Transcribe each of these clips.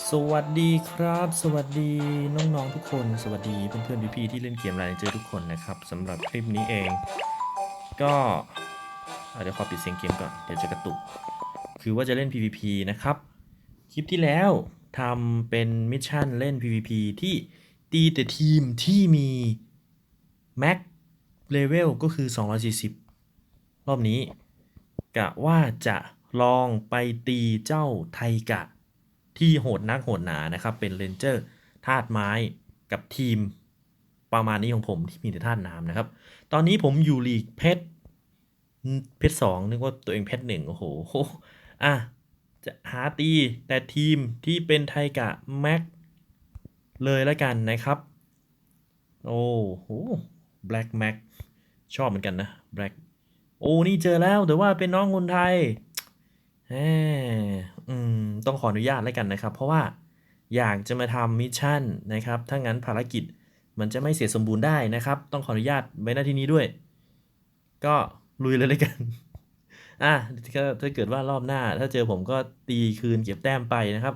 สวัสดีครับ สวัสดีน้องๆทุกคน สวัสดีเพื่อนๆพี่ๆที่เล่นเกมไรเจอทุกคนนะครับสำหรับคลิปนี้เอง ก็เดี๋ยวขอปิดเสียงเกมก่อนเดี๋ยวจะกระตุก คือว่าจะเล่น PVP นะครับ คลิปที่แล้วทำเป็นมิชชั่นเล่น PVP ที่ตีแต่ทีมที่มีแม็กเลเวลก็คือ 240 รอบนี้กะว่าจะลองไปตีเจ้าไทกะ ที่โหดนักโหดหนานะครับ เป็นเรนเจอร์ธาตุไม้กับทีมประมาณนี้ของผมที่มีแต่ธาตุน้ำนะครับ ตอนนี้ผมอยู่ลีกเพชรเพชรสองนึกว่าตัวเองเพชรหนึ่งโอ้โหอะจะหาตีแต่ทีมที่เป็นไทกะแม็กเลยแล้วกันนะครับ โอ้โห Black Mac ชอบเหมือนกันนะ Black โอ้นี่เจอแล้วแต่ว่าเป็นน้องคนไทย อืมต้องขออนุญาตแล้วกันนะครับ เพราะว่าอยากจะมาทำมิชชั่นนะครับ ถ้างั้นภารกิจมันจะไม่เสร็จสมบูรณ์ได้นะครับ ต้องขออนุญาตไว้หน้าที่นี้ด้วย ก็ลุยเลยเลยกันอะก็ถ้าเกิดว่ารอบหน้า ถ้าเจอผมก็ตีคืนเก็บแต้มไปนะครับ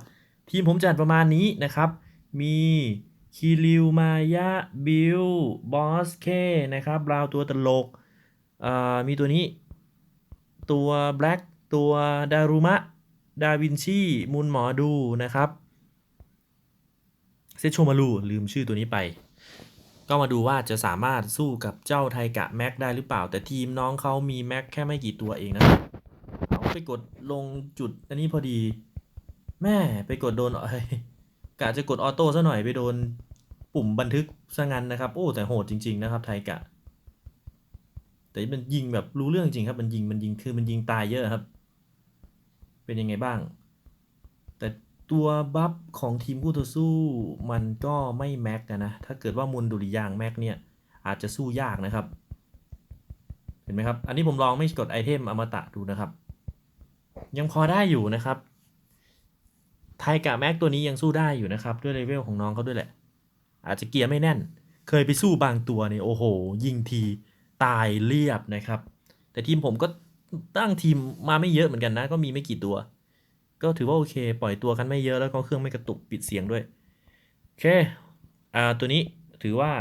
ทีมผมจัดประมาณนี้นะครับ มีคีริวมายะบิลบอสเคนะครับราวตัวตลกอ่ามีตัวนี้ ตัวแบล็ก ตัวดารุมะ ดาวินชีมุนหมอดูนะครับเซโชมารูลืมชื่อตัวนี้ไป ก็มาดูว่าจะสามารถสู้กับเจ้าไทกะแม็กได้หรือเปล่า แต่ทีมน้องเขามีแม็กแค่ไม่กี่ตัวเองนะเอาไปกดลงจุดอันนี้พอดี แม่ไปกดโดนอ้ยกะจะกดออโต้ซะหน่อยไปโดนปุ่มบันทึกซะงั้นนะครับ โอ้แต่โหดจริง ๆ นะครับไทกะ แต่มันยิงแบบรู้เรื่องจริงครับ มันยิงมันยิงคือมันยิงตายเยอะครับ เป็นยังไงบ้าง แต่ตัวบัฟของทีมคู่ต่อสู้มันก็ไม่แม็กนะนะ ถ้าเกิดว่ามุนดุริยางแม็กเนี่ย อาจจะสู้ยากนะครับ เห็นไหมครับ อันนี้ผมลองไม่กดไอเทมอมตะดูนะครับ ยังพอได้อยู่นะครับไทกะแม็กตัวนี้ยังสู้ได้อยู่นะครับ ด้วยเลเวลของน้องเขาด้วยแหละ อาจจะเกียร์ไม่แน่น เคยไปสู้บางตัวเนี่ยโอ้โห ยิงทีตายเรียบนะครับ แต่ทีมผมก็ ตั้งทีมมาไม่เยอะเหมือนกันนะ ก็มีไม่กี่ตัว ก็ถือว่าโอเค ปล่อยตัวกันไม่เยอะแล้วก็เครื่องไม่กระตุกปิดเสียงด้วย โอเค อ่า ตัวนี้ถือว่า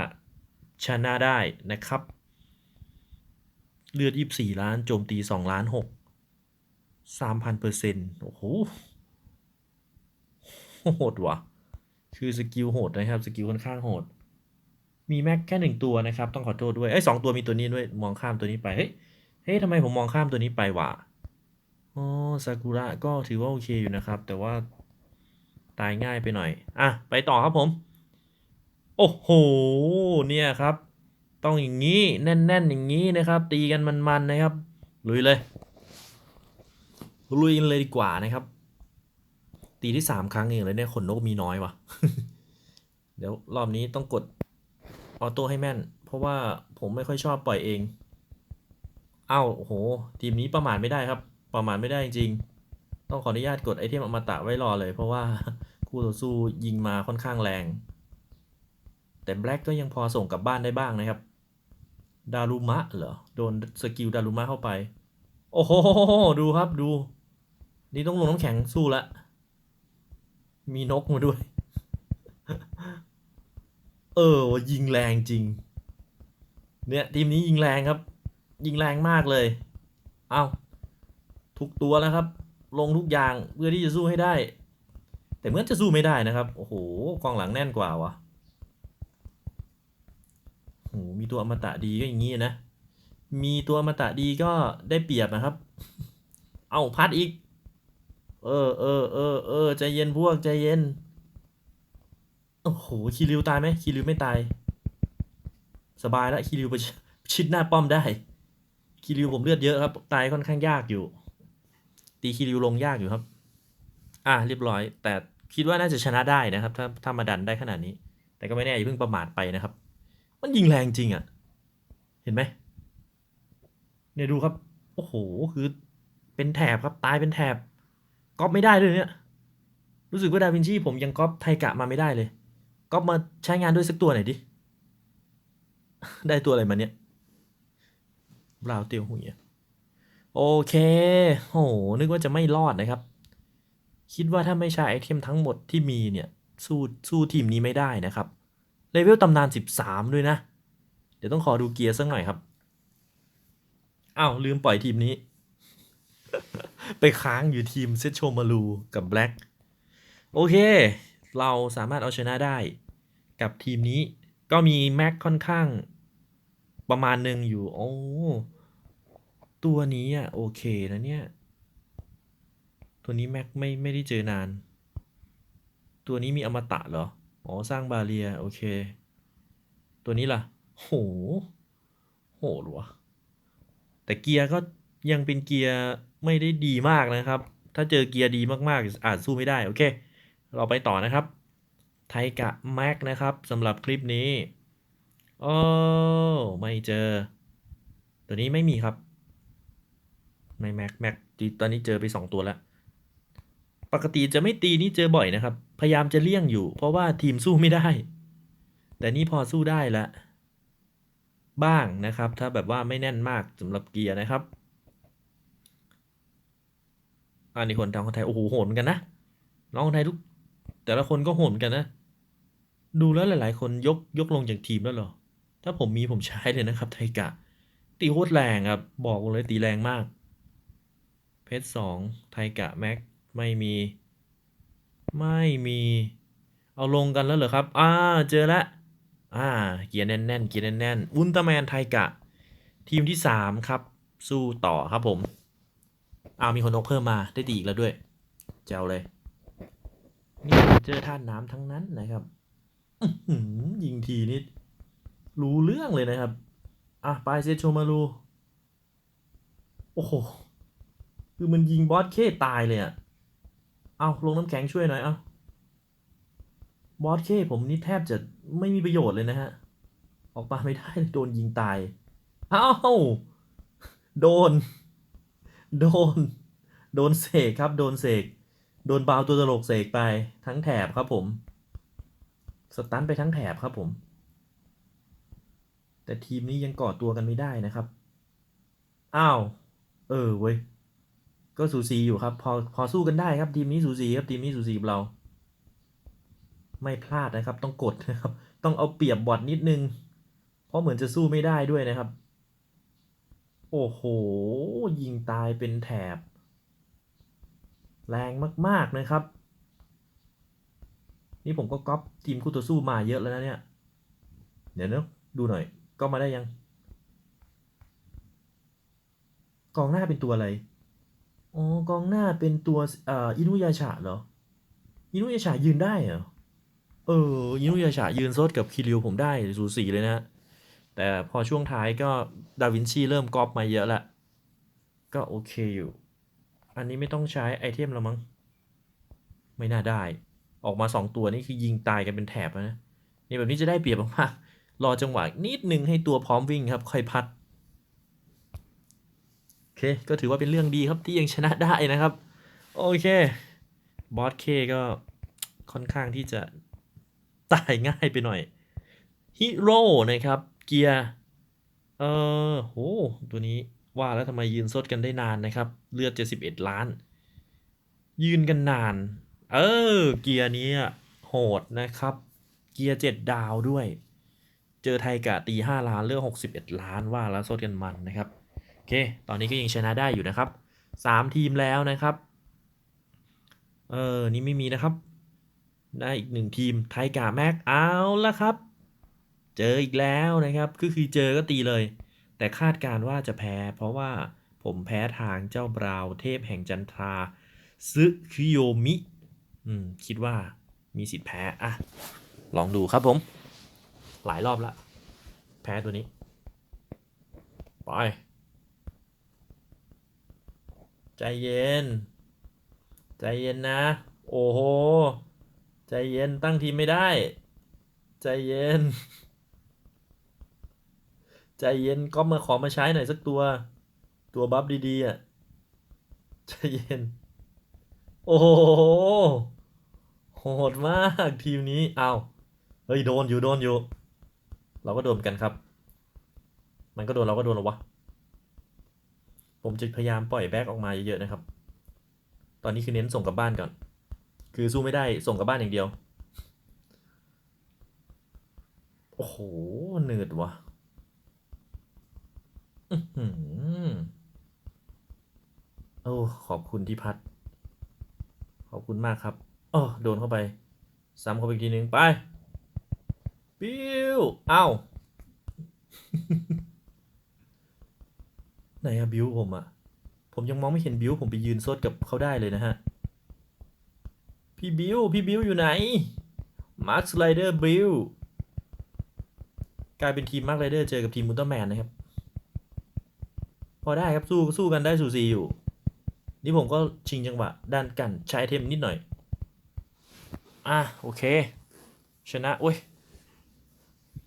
ชนะได้นะครับ เลือด 24 ล้าน โจมตี 2 ล้าน 6 3,000เปอร์เซ็นต์โอ้โห โหดว่ะ คือสกิลโหดนะครับ สกิลค่อนข้างโหด มีแม็กแค่หนึ่งตัวนะครับ ต้องขอโทษด้วย เอ้ยสองตัวมีตัวนี้ด้วย มองข้ามตัวนี้ไป เฮ้ย เฮ้ยทำไมผมมองข้ามตัวนี้ไปวะอ๋อซากุระก็ถือว่าโอเคอยู่นะครับ แต่ว่าตายง่ายไปหน่อย อะ ไปต่อครับผม โอ้โห เนี่ยครับ ต้องอย่างนี้ แน่น ๆ อย่างนี้นะครับ ตีกันมัน ๆ นะครับ ลุยเลย ลุยกันเลยดีกว่านะครับ ตีที่สามครั้งเองเลยเนี่ยขนนกมีน้อยวะเดี๋ยวรอบนี้ต้องกดออโต้ให้แม่น เพราะว่าผมไม่ค่อยชอบปล่อยเอง อ้าโอ้โห ทีมนี้ประมาทไม่ได้ครับ ประมาทไม่ได้จริง ต้องขออนุญาตกดไอเทมอมตะไว้รอเลย เพราะว่าคู่ต่อสู้ยิงมาค่อนข้างแรง แต่แบล็กก็ยังพอส่งกลับบ้านได้บ้างนะครับ ดารุมะเหรอ โดนสกิลดารุมะเข้าไป โอ้โห ดูครับดู นี่ต้องลงน้ำแข็งสู้ละ มีนกมาด้วย เออว่ะยิงแรงจริง เนี่ยทีมนี้ยิงแรงครับ ยิงแรงมากเลย เอาทุกตัวแล้วครับ ลงทุกอย่างเพื่อที่จะสู้ให้ได้ แต่เหมือนจะสู้ไม่ได้นะครับ โอ้โหกองหลังแน่นกว่าวะโอ้โหมีตัวอมตะดีก็อย่างนี้นะ มีตัวอมตะดีก็ได้เปรียบนะครับ เอาพัดอีก เออเออเออเออใจเย็นพวกใจเย็น โอ้โหคีริวตายไหมคีริวไม่ตาย สบายแล้วคีริวไปชชิดหน้าป้อมได้ คีริวผมเลือดเยอะครับ ตายค่อนข้างยากอยู่ ตีคีริวลงยากอยู่ครับ อะเรียบร้อย แต่คิดว่าน่าจะชนะได้นะครับ ถ้าถ้ามาดันได้ขนาดนี้ แต่ก็ไม่แน่อย่าเพิ่งประมาทไปนะครับ มันยิงแรงจริงอะ่ะ เห็นไหมเนี่ยดูครับ โอ้โห คือเป็นแถบครับ ตายเป็นแถบก๊อปไม่ได้เลยเนี่ย รู้สึกว่าดาวินชีผมยังก๊อปไทกะมาไม่ได้เลย ก๊อปมาใช้งานด้วยสักตัวหน่อยดิ ได้ตัวอะไรมาเนี่ย บราวเตียวหุยโอเค โห นึกว่าจะไม่รอดนะครับ คิดว่าถ้าไม่ใช้ไอเทมทั้งหมดที่มีเนี่ย สู้สู้ทีมนี้ไม่ได้นะครับ เลเวลตำนาน 13 ด้วยนะ เดี๋ยวต้องขอดูเกียร์สักหน่อยครับ อ้าว ลืมปล่อยทีมนี้ ไปค้างอยู่ทีมเซตโชมารูกับแบล็กโอเค เราสามารถเอาชนะได้ กับทีมนี้ก็มีแม็กค่อนข้าง ประมาณหนึ่งอยู่ โอ้ตัวนี้อะโอเคนะเนี่ย ตัวนี้แม็กไม่ไม่ได้เจอนาน ตัวนี้มีอมตะเหรอ อ๋อ สร้างบาเรีย โอเค ตัวนี้ล่ะ โห โหดวะแต่เกียร์ก็ยังเป็นเกียร์ไม่ได้ดีมากนะครับ ถ้าเจอเกียร์ดีมากๆอาจสู้ไม่ได้ โอเค เราไปต่อนะครับ ไทกะแม็กนะครับสำหรับคลิปนี้ โอ้ไม่เจอ ตัวนี้ไม่มีครับ ไม่แม็กแม็กตอนนี้เจอไปสองตัวแล้ว ปกติจะไม่ตีนี่เจอบ่อยนะครับ พยายามจะเลี่ยงอยู่ เพราะว่าทีมสู้ไม่ได้ แต่นี่พอสู้ได้ละ บ้างนะครับ ถ้าแบบว่าไม่แน่นมากสำหรับเกียร์นะครับอันนี้คนทางคนไทยโอ้โหโหดเหมือนกันนะน้องคนไทยทุก แต่ละคนก็โหดเหมือนกันนะ ดูแล้วหลาย ๆ คนยกยกลงจากทีมแล้วเหรอ ถ้าผมมีผมใช้เลยนะครับ ไทกะ ตีโคตรแรงครับ บอกเลยตีแรงมาก เพชรสองไทกะแม็กไม่มี ไม่มี เอาลงกันแล้วเหรอครับ อ่า เจอแล้วอ่า เกียร์แน่นๆ เกียร์แน่นๆ อุลตร้าแมนไทกะ ทีมที่สามครับ สู้ต่อครับผมอ้าวมีคนนกเพิ่มมาได้ตีอีกแล้วด้วย เจ้าเลยนี่เจอท่านน้ำทั้งนั้นนะครับหือยิงทีนี่ รู้เรื่องเลยนะครับ อะไปเซโชมารูโอ้โห คือมันยิงบอสเคตายเลยอะเอาลงน้ำแข็งช่วยหน่อย เอาบอสเคผมนี่แทบจะไม่มีประโยชน์เลยนะฮะ ออกมาไม่ได้โดนยิงตาย เอ้า โดน โดน โดนเสกครับ โดนเสก โดนบาวตัวตลกเสกไปทั้งแถบครับผม สตันไปทั้งแถบครับผม แต่ทีมนี้ยังก่อตัวกันไม่ได้นะครับ อ้าว เออเว้ย ก็สูสีอยู่ครับ พอพอสู้กันได้ครับ ทีมนี้สูสีครับทีมนี้สูสีเรา ไม่พลาดนะครับ ต้องกดนะครับ ต้องเอาเปรียบบอทนิดนึง เพราะเหมือนจะสู้ไม่ได้ด้วยนะครับ โอ้โห ยิงตายเป็นแถบ แรงมากๆนะครับ นี่ผมก็ก๊อปทีมคู่ต่อสู้มาเยอะแล้วนะเนี่ย เดี๋ยวนะดูหน่อย ก็มาได้ยัง กองหน้าเป็นตัวอะไร อ๋อ กองหน้าเป็นตัวอ่ออินุยาชะเหรอ อินุยาชะยืนได้เหรอ เออ อินุยาชะยืนโซดกับคิริวผมได้สูสีเลยนะ แต่พอช่วงท้ายก็ดาวินชีเริ่มกอปมาเยอะละ ก็โอเคอยู่ อันนี้ไม่ต้องใช้ไอเทมแล้วมั้ง ไม่น่าได้ ออกมาสองตัวนี่คือยิงตายกันเป็นแถบนะ นี่แบบนี้จะได้เปรียบมากๆ รอจังหวะนิดนึงให้ตัวพร้อมวิ่งครับ ค่อยพัดโอเค ก็ถือว่าเป็นเรื่องดีครับที่ยังชนะได้นะครับ โอเคบอสเคก็ค่อนข้างที่จะตายง่ายไปหน่อยฮีโร่นะครับ เกียร์เออโหตัวนี้ว่าแล้วทำไมยืนซดกันได้นานนะครับ เลือด 71 ล้าน ยืนกันนาน เออ เกียร์นี้โหดนะครับ เกียร์ 7 ดาวด้วย เจอไทยกะตี5ล้านเลือด61ล้านว่าแล้วโซดกันมันนะครับโอเค ตอนนี้ก็ยังชนะได้อยู่นะครับ3ทีมแล้วนะครับ เออนี่ไม่มีนะครับ ได้อีกหนึ่งทีมไทยกาแม็กเอาละครับ เจออีกแล้วนะครับก็คือเจอก็ตีเลย แต่คาดการณ์ว่าจะแพ้ เพราะว่าผมแพ้ทางเจ้าบราวเทพแห่งจันทราซึคิโยมิ อืม คิดว่ามีสิทธิ์แพ้ อะ ลองดูครับผม หลายรอบละแพ้ตัวนี้ ไป ใจเย็น ใจเย็นนะ โอ้โห ใจเย็นตั้งทีไม่ได้ ใจเย็น ใจเย็นก็มาขอมาใช้หน่อยสักตัว ตัวบัฟดีๆอะ ใจเย็น โอ้โหโหดมากทีมนี้ เอา เฮ้ย โดนอยู่ โดนอยู่ เราก็โดนกันครับ มันก็โดนเราก็โดนหรอวะ ผมจะพยายามปล่อยแบ็กออกมาเยอะๆนะครับ ตอนนี้คือเน้นส่งกลับบ้านก่อน คือสู้ไม่ได้ส่งกลับบ้านอย่างเดียว โอ้โหเหนืดว่ะอื้อหือโอ้ขอบคุณที่พัด ขอบคุณมากครับ โอ้โดนเข้าไป ซ้ำเข้าไปอีกทีนึง ไป ปิ้วเอ้าไหนอะบิวผมอะผมยังมองไม่เห็นบิวผมไปยืนซดกับเขาได้เลยนะฮะ พี่บิวพี่บิวอยู่ไหนมาร์คสไลเดอร์บิวกลายเป็นทีมมาร์คไรเดอร์เจอกับทีมมุลเตอร์แมนนะครับ พอได้ครับสู้สู้กันได้สูสีอยู่ นี่ผมก็ชิงจังหวะด้านกันใช้เทมนิดหน่อย อะโอเค ชนะโอ้ย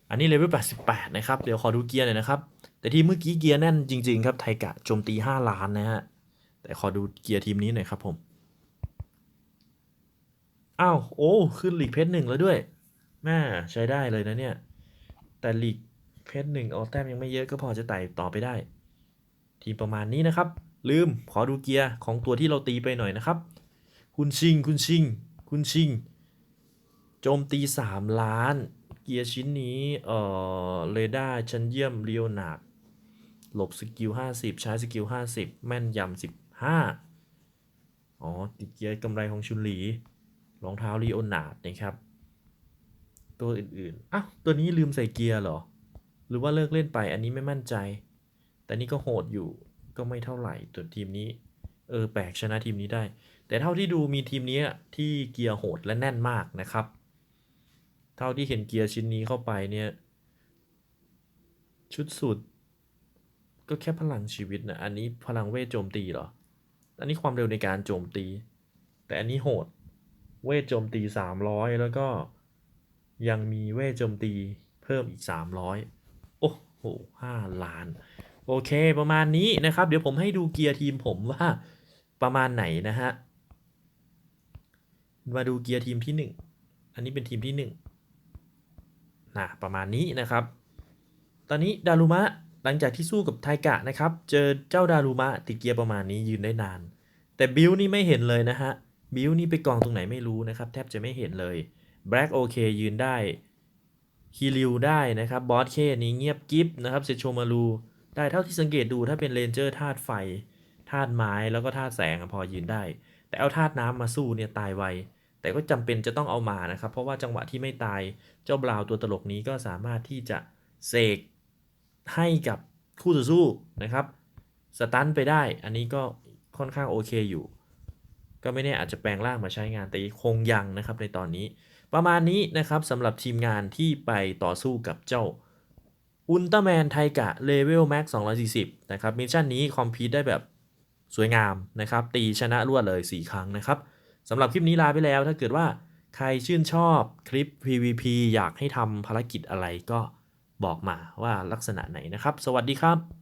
อันนี้เลเวล88 นะครับ เดี๋ยวขอดูเกียร์หน่อยนะครับ แต่ทีมเมื่อกี้เกียร์แน่นจริง ๆ ครับ ไทกะโจมตี 5 ล้านนะฮะ แต่ขอดูเกียร์ทีมนี้หน่อยครับผม อ้าว โอ้ ขึ้นหลีกเพชรหนึ่งแล้วด้วย แม่ใช้ได้เลยนะเนี่ย แต่หลีกเพชรหนึ่งเอาแต้มยังไม่เยอะก็พอจะไต่ต่อไปได้ ทีมประมาณนี้นะครับ ลืมขอดูเกียร์ของตัวที่เราตีไปหน่อยนะครับ คุณชิง คุณชิง คุณชิง โจมตี 3 ล้าน กียร์ชิ้นนี้ เอ่อ เรดาร์ชั้นเยี่ยมเรียวหนาดหลบสกิล 50 ใช้สกิล 50 แม่นยำ 15 อ๋อ ติดเกียร์กำไรของชุนหลี รองเท้าลีโอนาร์ดนะครับ ตัวอื่นๆ อ้าว ตัวนี้ลืมใส่เกียร์เหรอ หรือว่าเลิกเล่นไปอันนี้ไม่มั่นใจ แต่นี่ก็โหดอยู่ ก็ไม่เท่าไหร่ตัวทีมนี้ เออ แปลกชนะทีมนี้ได้ แต่เท่าที่ดูมีทีมนี้ที่เกียร์โหดและแน่นมากนะครับ เท่าที่เห็นเกียร์ชิ้นนี้เข้าไปเนี่ย ชุดสุด ก็แค่พลังชีวิตนะอันนี้พลังเวทโจมตีเหรอ อันนี้ความเร็วในการโจมตี แต่อันนี้โหด เวทโจมตี 300 แล้วก็ยังมีเวทโจมตีเพิ่มอีก 300 โอ้โห5ล้าน โอเคประมาณนี้นะครับ เดี๋ยวผมให้ดูเกียร์ทีมผมว่าประมาณไหนนะฮะ มาดูเกียร์ทีมที่ 1 อันนี้เป็นทีมที่ 1 นะประมาณนี้นะครับ ตอนนี้ดารุมะหลังจากที่สู้กับไทกะนะครับ เจอเจ้าดารุมะติดเกียร์ประมาณนี้ยืนได้นาน แต่บิวนี่ไม่เห็นเลยนะฮะบิวนี่ไปกองตรงไหนไม่รู้นะครับ แทบจะไม่เห็นเลยแบล็กโอเคยืนได้ฮีริวได้นะครับบอสเคนี้เงียบกิฟนะครับเซโชมารูได้เท่าที่สังเกตดูถ้าเป็นเรนเจอร์ธาตุไฟธาตุไม้แล้วก็ธาตุแสงพอยืนได้ แต่เอาธาตุน้ำมาสู้เนี่ยตายไว แต่ก็จำเป็นจะต้องเอามานะครับ เพราะว่าจังหวะที่ไม่ตายเจ้าบราวตัวตลกนี้ก็สามารถที่จะเสกให้กับคู่ต่อสู้นะครับสตันไปได้ อันนี้ก็ค่อนข้างโอเคอยู่ ก็ไม่แน่อาจจะแปลงร่างมาใช้งานแต่คงยังนะครับในตอนนี้ ประมาณนี้นะครับสำหรับทีมงานที่ไปต่อสู้กับเจ้าอุลตร้าแมนไทกะเลเวลแม็ก240 นะครับมิชชั่นนี้คอมพิวได้แบบสวยงามนะครับ ตีชนะรวดเลย 4 ครั้งนะครับ สำหรับคลิปนี้ลาไปแล้ว ถ้าเกิดว่าใครชื่นชอบคลิป PVP อยากให้ทำภารกิจอะไรก็บอกมาว่าลักษณะไหนนะครับ สวัสดีครับ